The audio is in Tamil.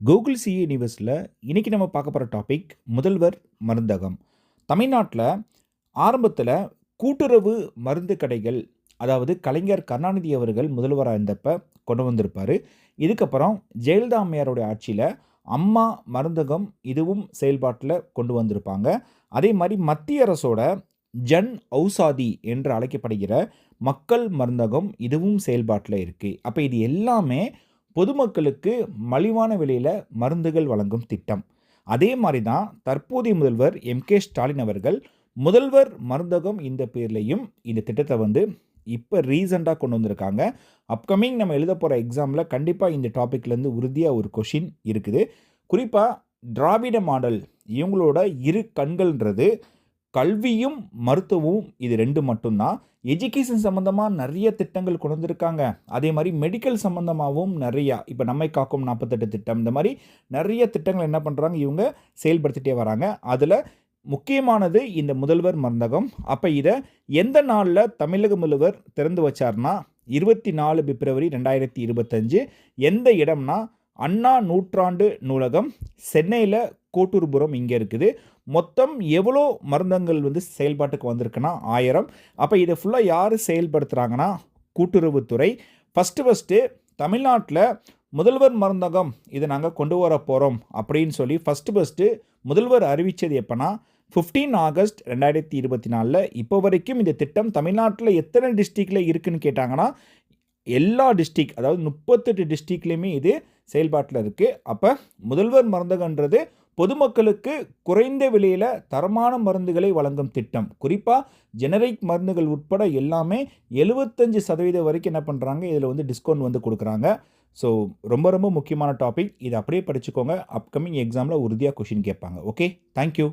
கூகுள் சிஏ நியூஸில் இன்றைக்கி நம்ம பார்க்க போகிற டாபிக் முதல்வர் மருந்தகம். தமிழ்நாட்டில் ஆரம்பத்தில் கூட்டுறவு மருந்து கடைகள் அதாவது கலைஞர் கருணாநிதி அவர்கள் முதல்வராக இருந்தப்ப கொண்டு வந்திருப்பார். இதுக்கப்புறம் ஜெயலலிதா அம்மையாருடைய ஆட்சியில் அம்மா மருந்தகம் இதுவும் செயல்பாட்டில் கொண்டு வந்திருப்பாங்க. அதே மாதிரி மத்திய அரசோட ஜன் ஔசாதி என்று அழைக்கப்படுகிற மக்கள் மருந்தகம் இதுவும் செயல்பாட்டில் இருக்குது அப்போ இது எல்லாமே பொதுமக்களுக்கு மலிவான விலையில் மருந்துகள் வழங்கும் திட்டம். அதே மாதிரி தான் தற்போதைய முதல்வர் எம். கே. ஸ்டாலின் அவர்கள் முதல்வர் மருந்தகம் இந்த பேர்லேயும் இந்த திட்டத்தை வந்து இப்போ ரீசெண்டாக கொண்டு வந்திருக்காங்க. அப்கமிங் நம்ம எழுத போகிற எக்ஸாமில் கண்டிப்பாக இந்த டாப்பிக்லேருந்து உறுதியாக ஒரு கொஷின் இருக்குது. குறிப்பாக திராவிட மாடல் இவங்களோட இரு கண்கள்ன்றது கல்வியும் மருத்துவமும் இது ரெண்டு மட்டும்தான். எஜுகேஷன் சம்மந்தமாக நிறைய திட்டங்கள் கொண்டு வந்திருக்காங்க. அதே மாதிரி மெடிக்கல் சம்மந்தமாகவும் நிறையா இப்போ நம்மை காக்கும் நாற்பத்தெட்டு திட்டம் இந்த மாதிரி நிறைய திட்டங்கள் என்ன பண்ணுறாங்க இவங்க செயல்படுத்திட்டே வராங்க. அதில் முக்கியமானது இந்த முதல்வர் மருந்தகம். அப்போ இதை எந்த நாளில் தமிழக முதல்வர் திறந்து வச்சார்னா இருபத்தி நாலு பிப்ரவரி ரெண்டாயிரத்தி இருபத்தஞ்சு. எந்த இடம்னா அண்ணா நூற்றாண்டு நூலகம் சென்னையில் கோட்டூர்புரம் இங்கே இருக்குது. மொத்தம் எவ்வளோ மருந்தங்கள் வந்து செயல்பாட்டுக்கு வந்திருக்குன்னா ஆயிரம். அப்போ இதை ஃபுல்லாக யார் செயல்படுத்துகிறாங்கன்னா கூட்டுறவுத்துறை ஃபஸ்ட்டு ஃபஸ்ட்டு தமிழ்நாட்டில் முதல்வர் மருந்தகம் இதை நாங்கள் கொண்டு வர போகிறோம் அப்படின்னு சொல்லி ஃபஸ்ட்டு ஃபஸ்ட்டு முதல்வர் அறிவித்தது எப்போனா ஃபிஃப்டீன் ஆகஸ்ட் ரெண்டாயிரத்தி இருபத்தி நாலில் இப்போ வரைக்கும் இந்த திட்டம் தமிழ்நாட்டில் எத்தனை டிஸ்ட்ரிக்டில் இருக்குதுன்னு கேட்டாங்கன்னா எல்லா டிஸ்ட்ரிக் அதாவது முப்பத்தெட்டு டிஸ்ட்ரிக்ட்லேயுமே இது செயல்பாட்டில் இருக்குது அப்போ முதல்வர் மருந்தகன்றது பொதுமக்களுக்கு குறைந்த விலையில் தரமான மருந்துகளை வழங்கும் திட்டம். குறிப்பாக ஜெனரிக் மருந்துகள் உட்பட எல்லாமே எழுபத்தஞ்சு சதவீதம் வரைக்கும் என்ன பண்ணுறாங்க இதில் வந்து டிஸ்கவுண்ட் வந்து கொடுக்குறாங்க. ஸோ ரொம்ப ரொம்ப முக்கியமான டாபிக் இதை அப்படியே படிச்சுக்கோங்க. அப்கமிங் எக்ஸாமில் உறுதியாக கொஷின் கேட்பாங்க. Okay thank you